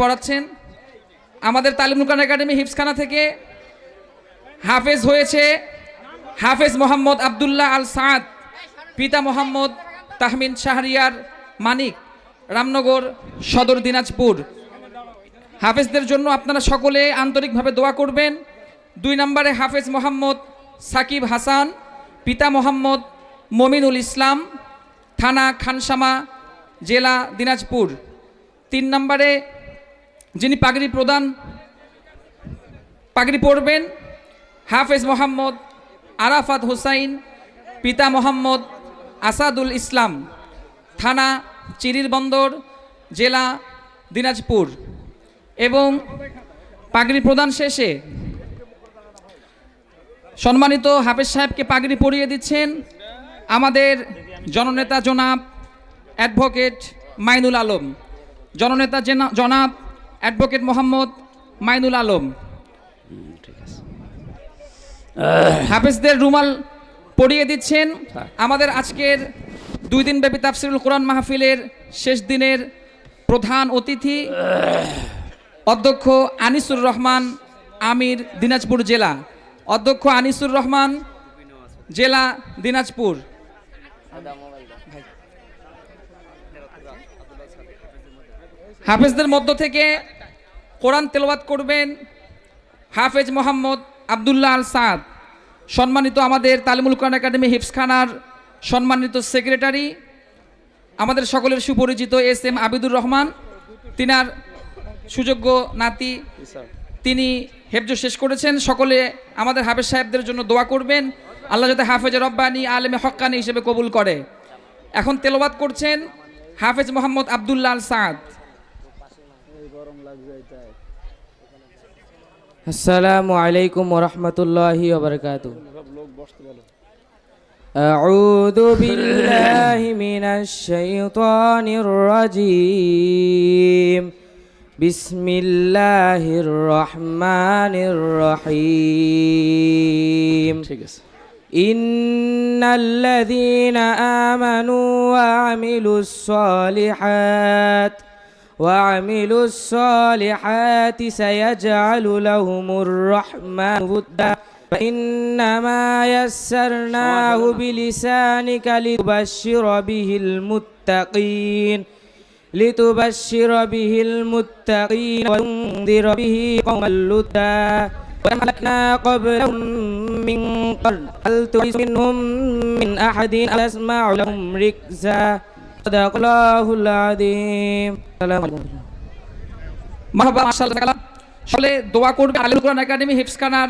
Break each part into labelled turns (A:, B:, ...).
A: পড়াচ্ছেন। আমাদের তালিমুকান একাডেমি হিপসখানা থেকে হাফেজ হয়েছে হাফেজ মোহাম্মদ আবদুল্লাহ আল সাদ, পিতা মোহাম্মদ তাহমিন শাহরিয়ার মানিক, রামনগর সদর দিনাজপুর। হাফেজদের জন্য আপনারা সকলে আন্তরিকভাবে দোয়া করবেন। দুই নম্বরে হাফেজ মোহাম্মদ সাকিব হাসান, পিতা মোহাম্মদ মমিনুল ইসলাম, থানা খানসামা, জেলা দিনাজপুর। তিন নম্বরে যিনি পাগড়ি প্রদান, পাগড়ি পরবেন, হাফেজ মোহাম্মদ আরাফাত হুসাইন, পিতা মোহাম্মদ আসাদুল ইসলাম, থানা চিরির বন্দর, জেলা দিনাজপুর। এবং পাগড়ি প্রদান শেষে সম্মানিত হাফেজ সাহেবকে পাগড়ি পরিয়ে দিচ্ছেন আমাদের জননেতা জনাব অ্যাডভোকেট মাইনুল আলম। জননেতা জেনা- জনাব অ্যাডভোকেট মোহাম্মদ মাইনুল আলম। হাফেজদের রুমাল পড়িয়ে দিচ্ছেন। আমাদের আজকের দুই দিন ব্যাপী তাফসিরুল কোরআন মাহফিলের শেষ দিনের প্রধান অতিথি অধ্যক্ষ আনিসুর রহমান আমির দিনাজপুর জেলা। অধ্যক্ষ আনিসুর রহমান জেলা দিনাজপুর। হাফেজদের মধ্য থেকে কোরআন তেলাওয়াত করবেন হাফেজ মোহাম্মদ আবদুল্লাহ আল সাদ, সম্মানিত আমাদের তালিমুল কোরআন একাডেমি হিফসখানার সম্মানিত সেক্রেটারি, আমাদের সকলের সুপরিচিত এস এম আবিদুর রহমান, তিনার সুযোগ্য নাতি, তিনি হেফজ শেষ করেছেন। সকলে আমাদের হাফেজ সাহেবদের জন্য দোয়া করবেন। আল্লাহ যাতে হাফেজের রব্বানি, আলেমে হক্কানি হিসেবে কবুল করে। এখন তেলাওয়াত করছেন হাফেজ মোহাম্মদ আবদুল্লাহ আল সাদ
B: আসসালামু আলাইকুম ওরহমতুল্লাহি ওবরকাতু أعوذ بالله من الشيطان الرجيم بسم الله الرحمن الرحيم
C: ঠিক আছে
B: إن الذين آمنوا وعملوا الصالحات وعملوا الصالحات سيجعل لهم الرحمن ودا فإنما يسرناه بلسانك لتبشر به المتقين لتبشر به المتقين وتنذر به قوما لدا وأهلكنا قبلهم من قرن هل تحس منهم من أحد أو تسمع لهم ركزا صدق الله العظيم السلام عليكم
A: মাহবা মাশাআল্লাহ সকলে দোয়া করবে আলিম কোরআন একাডেমি হিফসখানার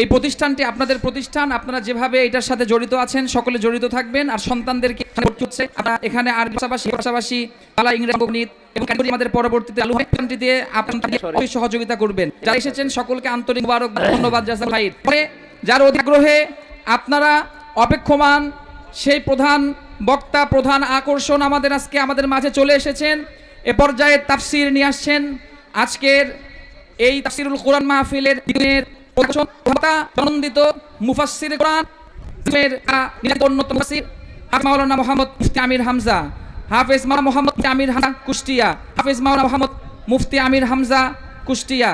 A: এই প্রতিষ্ঠানটি আপনাদের প্রতিষ্ঠান আপনারা যেভাবে এটার সাথে জড়িত আছেন সকলে জড়িত থাকবেন আর সন্তানদেরকে এখানে ভর্তি হচ্ছে আপনারা এখানে আর পাশাপাশি পাশাপাশি বাংলা ইংরেজি গণিত এবং ক্যাটাগরি আমাদের পরবর্তীতে আলু হয় দিয়ে আপনারা অবশ্যই সহযোগিতা করবেন যারা এসেছেন সকলকে আন্তরিক মুবারক ধন্যবাদ জাসাল ভাই পরে যার অধিগ্রহে আপনারা অপেক্ষমান, সেই প্রধান বক্তা, প্রধান আকর্ষণ আমাদের আজকে আমাদের মাঝে চলে এসেছেন। এ পর্যায়ে তাফসির নিয়ে আসছেন আজকের এই তাফসিরুল কোরআন মাহফিলের দিনের আনন্দিত মুফাসসির কোরআন অন্যতম মাওলানা মোহাম্মদ মুফতি আমির হামজা, হাফেজ মাওলানা মোহাম্মদ আমির হামজা কুষ্টিয়া, হাফেজ মাওলানা মোহাম্মদ মুফতি আমির হামজা কুষ্টিয়া।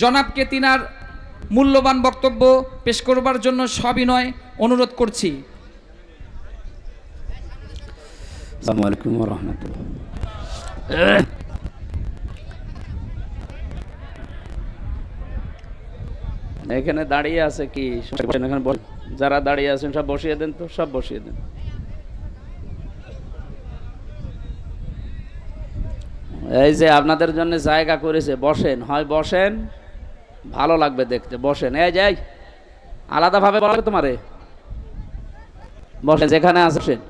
A: জনাবকে তিনার মূল্যবান বক্তব্য পেশ করবার জন্য সবিনয় অনুরোধ করছি।
C: এখানে দাঁড়িয়ে আছে কি? যারা দাঁড়িয়ে আছেন, সব বসিয়ে দেন তো, সব বসিয়ে দেন। এই যে আপনাদের জন্য জায়গা করেছে, বসেন, হয় বসেন। ভালো লাগবে দেখতে। বসেন, এই যাই আলাদাভাবে বলবে তোমারে। বসেন, যেখানে আসেন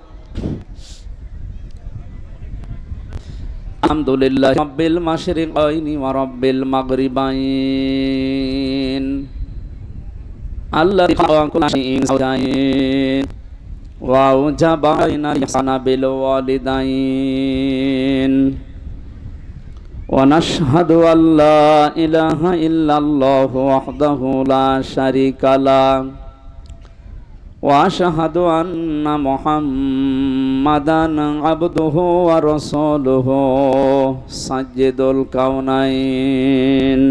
C: আলহামদুলিল্লাহ রব্বিল মাশরিকাইনি ওয়া রব্বিল মাগরিবাইন। আল্লাযী খালাকা কুল্লা শাইইন ওয়া আওজাবা বাইনাল ইহসানা বিল ওয়ালিদাইন। ونشهد أن لا إله إلا الله وحده لا شريك له وأشهد أن محمدا عبده ورسوله سجد الكونين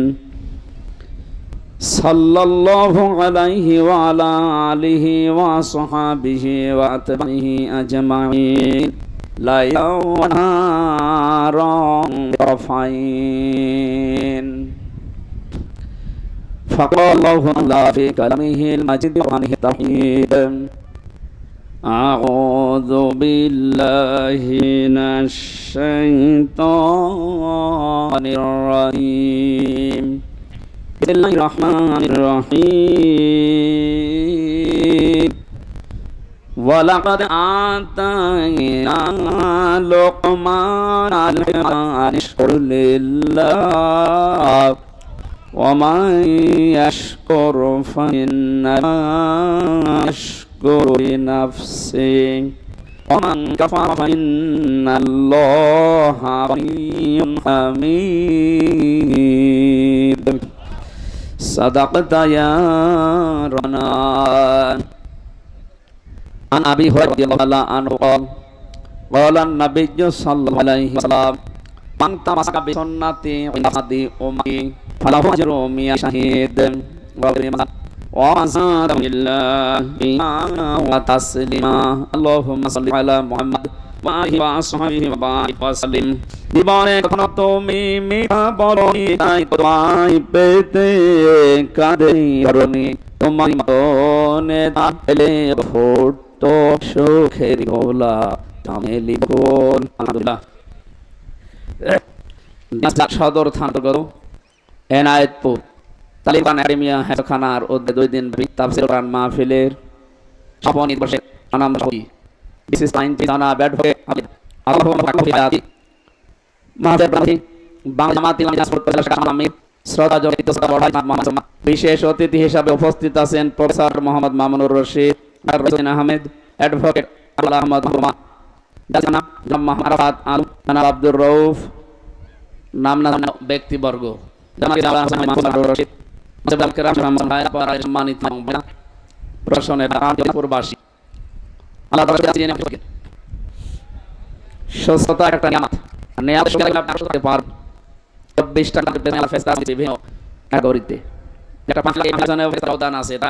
C: صلى الله عليه وعلى آله وصحابه وأتباعه أجمعين لا ونهارا طرفين فقال الله تعالى في كلامه المجيد وعنه التوحيد أعوذ بالله من الشيطان الرجيم بسم الله الرحمن الرحيم ولقد آتينا لقمان الحكمة أن اشكر لله ومن يشكر فإنما يشكر لنفسه ومن كفر فإن الله غني حميد صدقت يا رنان عن أبي هريرة رضي الله عنه قال قال النبي صلى الله عليه وسلم من تمسك بسنتي وهدي أمي فله أجر مئة شهيد وغير وزاد بالله وتسليما اللهم صل على محمد وآله وصحبه وبارك وسلم জীবনে কখনো তুমি মিঠা বলনি তাই তোমায় পেতে কাঁদে ধরনি তোমার মনে পেলে সুখের গোলা কোন আলহামদুলিল্লাহ। সদর এনায়েতপুর। তালিবান একাডেমিয়া দুই দিন তাফসির কোরআন মাহফিলের আনন্দ হই বিশেষ আইন জানা ব্যাট হয়ে প্রার্থী বাংলা শাখা শ্রদ্ধা বিশেষ অতিথি হিসাবে উপস্থিত আছেন প্রফেসর মোহাম্মদ মামুনুর রশিদ। রসিন আহমেদ অ্যাডভোকেট আবুল আহমদ হুমা জানা জাম্মা আরাফাত আলম জানাব আব্দুর রউফ নাম না ব্যক্তিবর্গ। সুস্থতা একটা নিয়ামত। নেয়ামত আসতে পারবেন। চব্বিশ টাকা বিভিন্ন ক্যাটাগরিতে যেটা পাঁচ লাখ আছে। এটা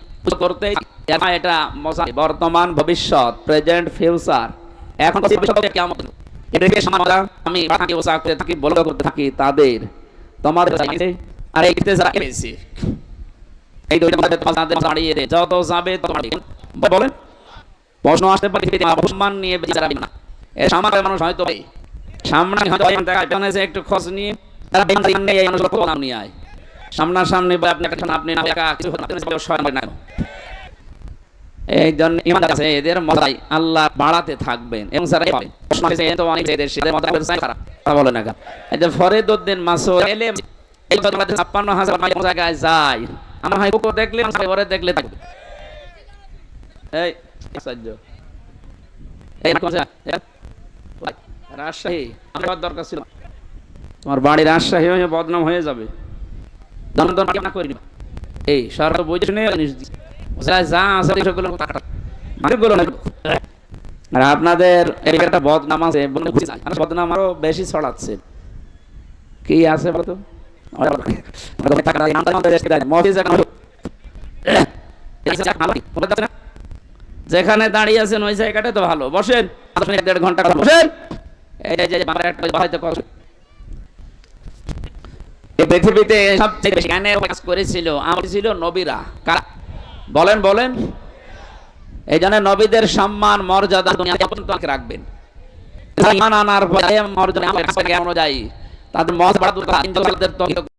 C: করতে এটা বর্তমান ভবিষ্যৎ প্রেজেন্ট ফিউচার এখন আমি করতে থাকি করতে থাকি তাদের। তোমাদের আর এই দাঁড়িয়ে দে। যত যাবে বলেন প্রশ্ন আসতে পারে নিয়ে না এ সামান্য মানুষ হয়তো সামনে হয়তো একটু খোঁজ নিয়ে তারা নিয়ে আয়। সামনাসামনি বলে আপনি একটা আপনি না একা কিছু হতে না এই জন্য ইমান আছে, এদের মতাই আল্লাহ বাড়াতে থাকবেন এবং যারা প্রশ্ন অনেক বলে না এই যে এই বাংলাদেশ 56000 মাইল জায়গায় যায়। আমার দেখলে দেখলে এই এই রাজশাহী, আমার দরকার ছিল তোমার বাড়ি রাজশাহী হয়ে বদনাম হয়ে যাবে। আছে আপনাদের বদনাম আছে বদনাম বেশি ছড়াচ্ছে। কি আছে বলতো? যেখানে দাঁড়িয়ে আছেন ওই জায়গাটা তো ভালো। বসেন। দেড় ঘণ্টা বসেন। এই যে এই পৃথিবীতে সবচেয়ে বেশি জ্ঞানের কাজ করেছিল, আমার ছিল নবীরা। কারা? বলেন বলেন। এই জন্য নবীদের সম্মান, মর্যাদা দুনিয়া পর্যন্ত রাখবেন। মর্যাদা অনুযায়ী তাদের মত বাড়াতে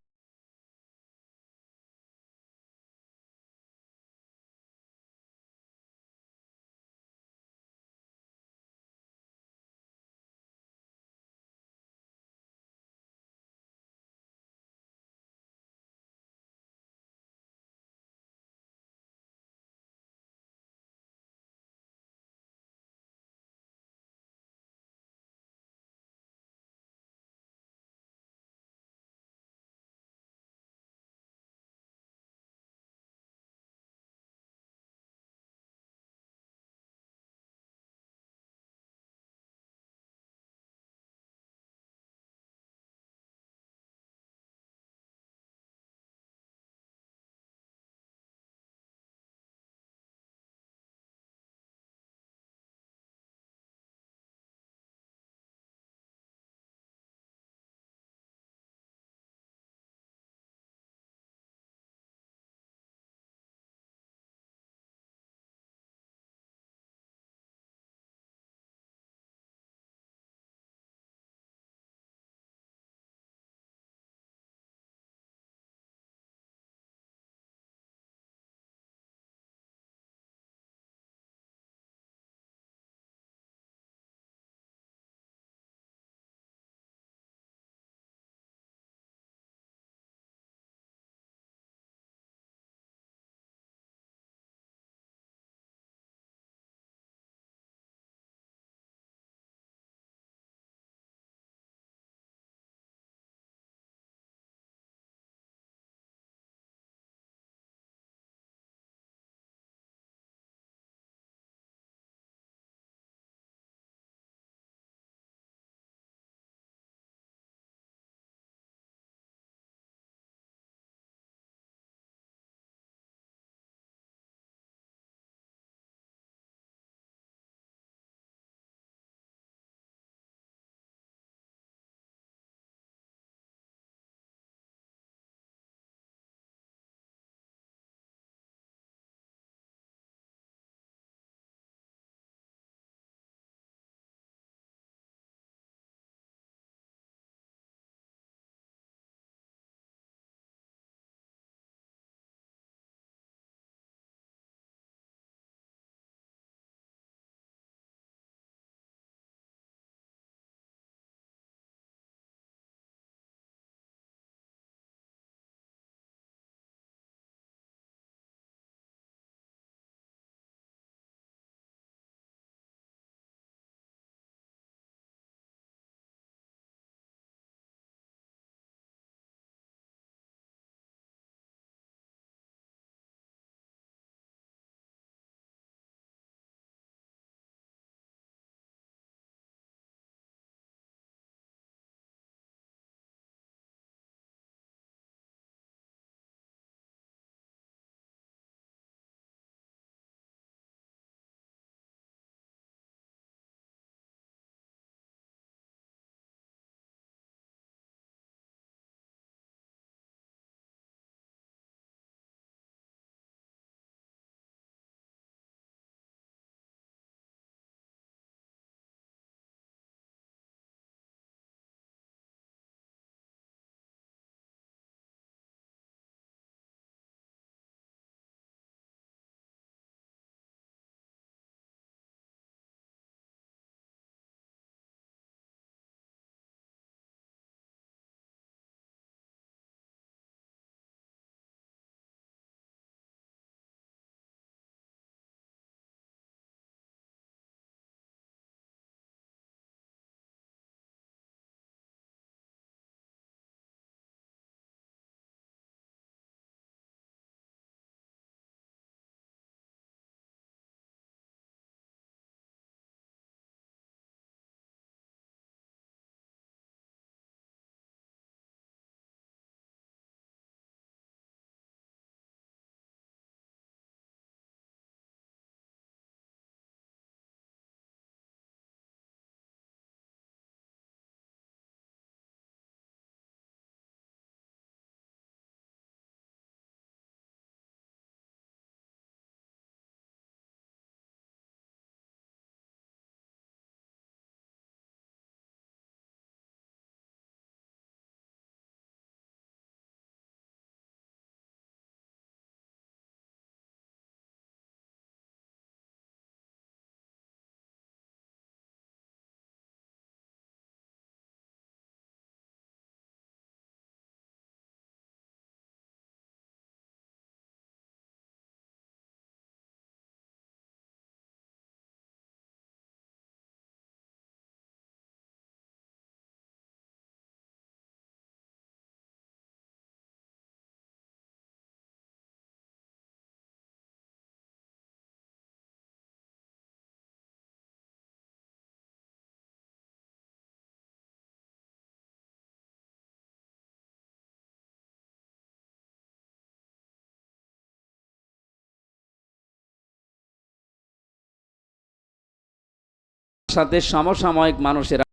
C: সাথে সমসাময়িক মানুষেরা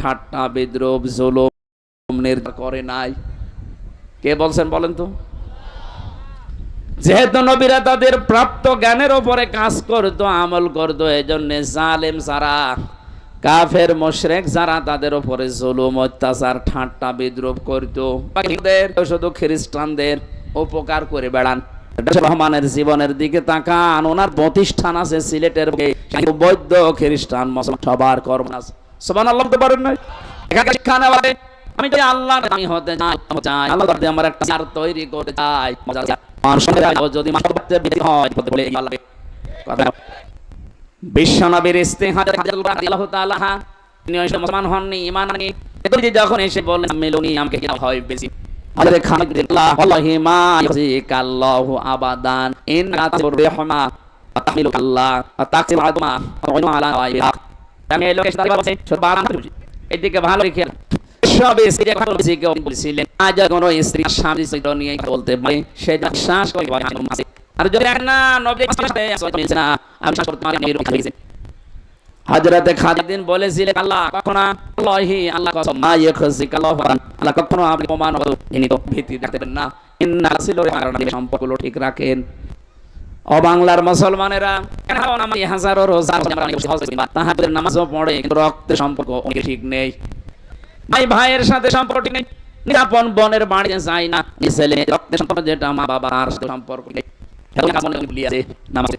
C: ঠাট্টা বিদ্রোপ জুলুম নির্যাতন করে নাই। কে বলছেন বলেন তো? যেহেতু নবীরা তাদের প্রাপ্ত জ্ঞানের ওপরে কাজ করতো, আমল করতো এই জন্য জালেম যারা, কাফের মোশরেক যারা তাদের ওপরে জুলুম, অত্যাচার, ঠাট্টা বিদ্রোপ করতো। শুধু খ্রিস্টানদের উপকার করে বেড়ান। রহমানের জীবনের দিকে তাকান, ওনার প্রতিষ্ঠান আছে সিলেটের বৈদ্য খ্রিস্টান মুসলমান সবার কর্ম আছে সমান আল্লাহ তো পারেন নাই? শিক্ষা নেওয়া আমি যদি আল্লাহ আমি হতে চাই আল্লাহ যদি আমার একটা চার তৈরি করতে চাই যদি হয় বলতে বলে। বিশ্বনবীর ইস্তেহার আল্লাহ তাআলা তিনি মুসলমান হননি যে যখন এসে বললেন, মেলুনি আমাকে হয় বেশি? আরে খামিদুল্লাহ আল্লাহি মা ইয়াজিকাল্লাহু আবাদান ইন রাতুর রিহমা তাহমিলু আল্লাহ তাকসিল আদমা ওয়া আলা ওয়াইহা আমি এই লোকের সাথে বলছি করছি এদিকে ভালো রেখে সব স্ত্রী কথা বলছি কেউ বলছিলেন আজ কোন স্ত্রী স্বামী সহিত নিয়ে বলতে পারে সেটা বিশ্বাস করি আর যদি না নবী আমি বিশ্বাস করতে পারি হযরতে খালিদিন বলেছিলেন আল্লাহ কখনো আল্লাহি আল্লাহ কসম। মা ইয়াখজিক আল্লাহ আল্লাহ কখনো আপনি প্রমাণ তিনি তো ভীতি দেখতেন না। ইন্না ছিল কারণে সম্পর্কগুলো ঠিক রাখেন। ও বাংলার মুসলমানেরা হাজারো রোজা তাহাদের নামাজও পড়ে কিন্তু রক্তের সম্পর্ক অনেক ঠিক নেই। ভাই ভাইয়ের সাথে সম্পর্ক ঠিক নেই। নিরাপন বনের বাড়িতে যায় না। ছেলে রক্তের সম্পর্ক যেটা মা বাবার সাথে সম্পর্ক নেই। নামাজে।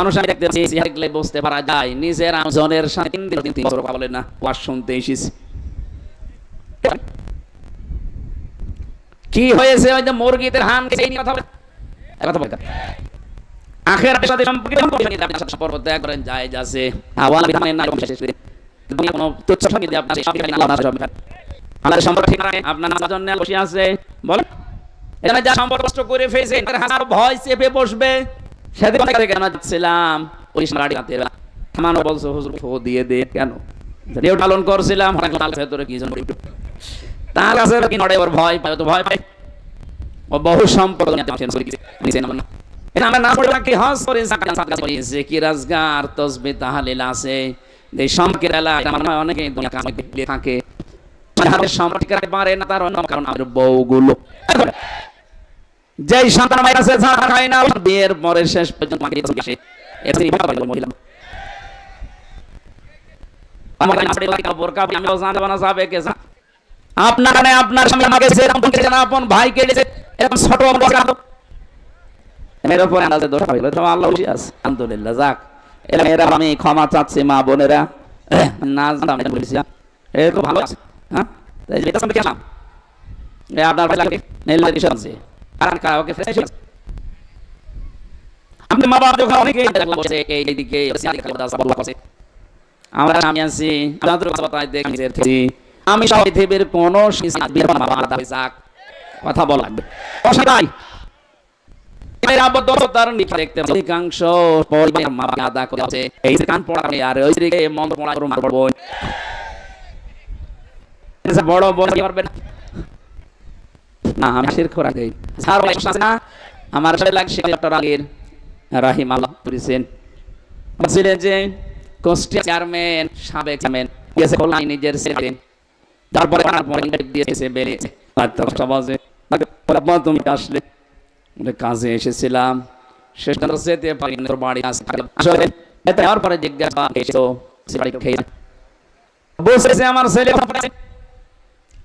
C: মানুষ আমি দেখতে পাচ্ছি বুঝতে পারা যায়। নিজের আমজনের সাথে তিন দিন, তিন বছর কথা বলে না। ওয়াজ শুনতে এসেছি। কি হয়েছে? ওই মুরগিদের হান সেই নিয়ে কথা বলে কথা বলে আখের সাথে সম্পর্কিত সম্পর্ক ত্যাগ করেন, যায় যাচ্ছে। আওয়াল বিধানের না, এরকম শেষ আপনার সম্পর্ক বসে আছে। বলেন। যা সম্পর্ক করে ফেলছে হাজার ভয় চেপে বসবে। সেদিন অনেক আগে কেন যাচ্ছিলাম? ওই গাড়ি হাতে থামানো বলছো, হুজুর ফো দিয়ে দে, কেন? রেও পালন করছিলাম, হঠাৎ লাল ভেতরে কি তার কাছে কি নড়ে ওর ভয় পায় তো ভয় পায়। ও বহু সম্পর্ক এটা আমরা না। পড়ে রাখি হস করে, জাকাত, সাদকা করে। জিকির আজগার আছে এই সম্পর্কের এলা এটা মনে দুনিয়া কামে থাকে। সম্পর্ক পারে না তার অন্য কারণ আমাদের বউগুলো। যেই সন্তান মায়ের কাছে খায় না, বিয়ের পরে শেষ পর্যন্ত মাকে আসে। করে মহিলা। কে আপনার কারণে আপনার স্বামী আমাকে সেরকম বলতে জানা আপন ভাই কেটেছে এরকম ছোট এর উপর আন্দাজে দোষ হবে তো আল্লাহ খুশি আছে। আলহামদুলিল্লাহ, যাক। এরা এরা আমি ক্ষমা চাচ্ছি মা বোনেরা। না জানতাম, এটা বলেছি এ তো ভালো আছে হ্যাঁ। তাই এটা সম্পর্কে আপনার ভাই লাগে নেল আছে কারণ কারা ওকে ফ্রেশ আপনি মা বাবা যখন অনেকে দেখল বসে এই এইদিকে সিয়ারি খালি দাস বলা করছে আমরা আমি আছি আপনাদের কথা দেখি নিজের আমি সব পৃথিবীর কোন বিয়ে বাবা আলাদা যাক। কথা বলা লাগবে। অসাধাই এর আবদ্ধতার নিচে দেখতে অধিকাংশ পরিবার মা বাবা আদা করেছে এই কান পড়া আর ওই দিকে মন্দ পড়া করুন মার বোন এসে বড় পারবে না? না, আমি শির খোরা দেই। আমার সাথে ডক্টর আগের রাহিম আল্লাহ করেছেন। বলছিলেন যে চেয়ারম্যান সাবেক চেয়ারম্যান নিজের ছেলে। তারপরে দিয়েছে তুমি আসলে? কাজে এসেছিলাম। শেষ যেতে পারি বাড়ি আসলে পরে জিজ্ঞাসা খেয়ে বসেছে আমার ছেলে।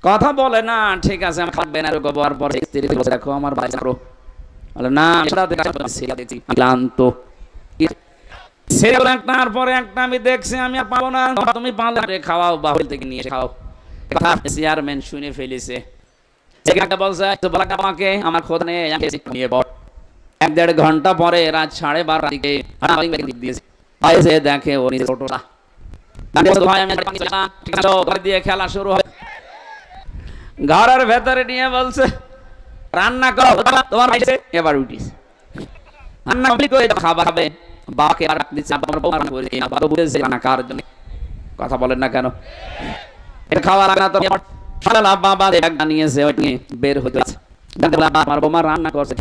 C: কথা বলে, না, ঠিক আছে আমি খাবে না গোবর পরে স্ত্রী বসে রাখো আমার বাড়ি যাব বলে, না ক্লান্ত। ছেলে একটার পরে একটা আমি দেখছি, আমি আর পাবো না। তুমি পালে খাওয়াও, বাহুল থেকে নিয়ে খাও কথা চেয়ারম্যান শুনে ফেলেছে। বলা আমাকে? আমার খোদ নিয়ে বল। এক দেড় ঘণ্টা পরে রাত সাড়ে বারোটার দিকে করে দিয়েছে। দেখে ও নিজের টোটোটা ভাই, আমি দিয়ে খেলা শুরু হবে। ঘরের ভেতরে নিয়ে বলছে রান্না করো তোমার ভাই এসে এবার উঠিস রান্না কমপ্লিট করে দাও, খাবার খাবে। বাবাকে আর দিই, বাবা বুঝেছে রান্না কার জন্য। কথা বলেন না কেন? এটা খাওয়া লাগে তো সকালে বাবা একটা নিয়েছে ওই নিয়ে বের হতে আমার বৌমা রান্না করছে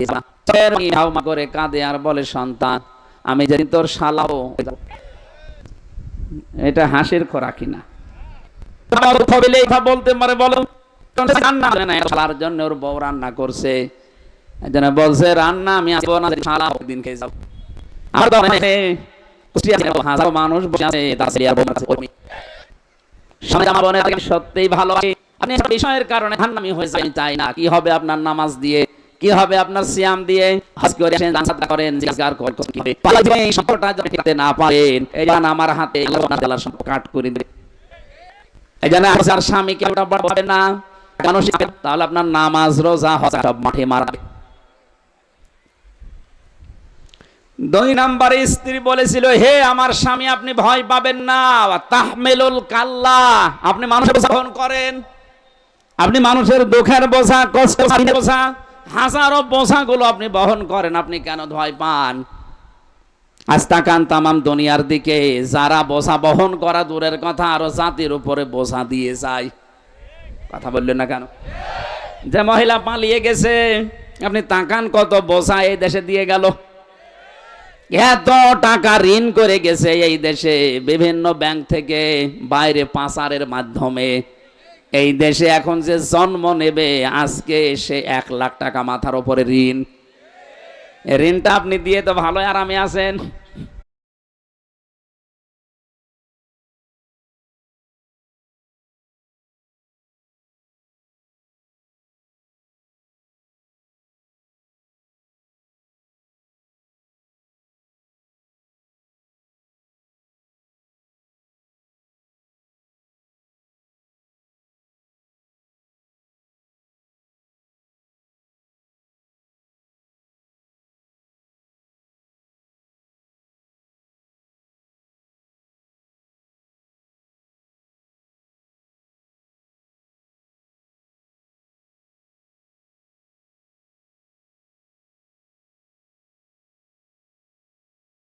C: হাউমা করে কাঁদে আর বলে সন্তান আমি জানি তোর শালাও এটা হাসির খোরাকি না। কথা বলতে পারে বলো। শালার জন্য ওর বউ রান্না করছে। বলছে, রান্না আমি আসব না শালা দিন খেয়ে যাব আমার আমার কি হবে আপনার নামাজ দিয়ে? কি হবে আপনার সিয়াম দিয়ে? আমার হাতে কাট করে দিবে। এই জন্য আপনার স্বামীকে ওটা বলবে না। তাহলে আপনার নামাজ, রোজা সব মাঠে মারাবে দুই স্ত্রী বলেছিল, হে আমার স্বামী, আপনি ভয় পাবেন না। তাহমেলুল কাল্লা, আপনি মানুষের বোঝা করেন। আপনি মানুষের দুঃখের বোঝা কষ্ট বোঝা, হাজারো বোঝাগুলো আপনি বহন করেন, আপনি কেন ভয় পান? আজ তাকান তামাম দুনিয়ার দিকে, যারা বোঝা বহন করা দূরের কথা, আরও জাতির উপরে বোঝা দিয়ে যায়। কথা বললেন না কেন? যে মহিলা পালিয়ে গেছে, আপনি তাকান কত বসা এই দেশে দিয়ে গেল। এত টাকা ঋণ করে গেছে এই দেশে, বিভিন্ন ব্যাংক থেকে বাইরে পাচারের মাধ্যমে। এই দেশে এখন যে জন্ম নেবে, আজকে সে এক লাখ টাকা মাথার উপরে ঋণ। ঋণটা আপনি দিয়ে তো ভালো আরামে আছেন।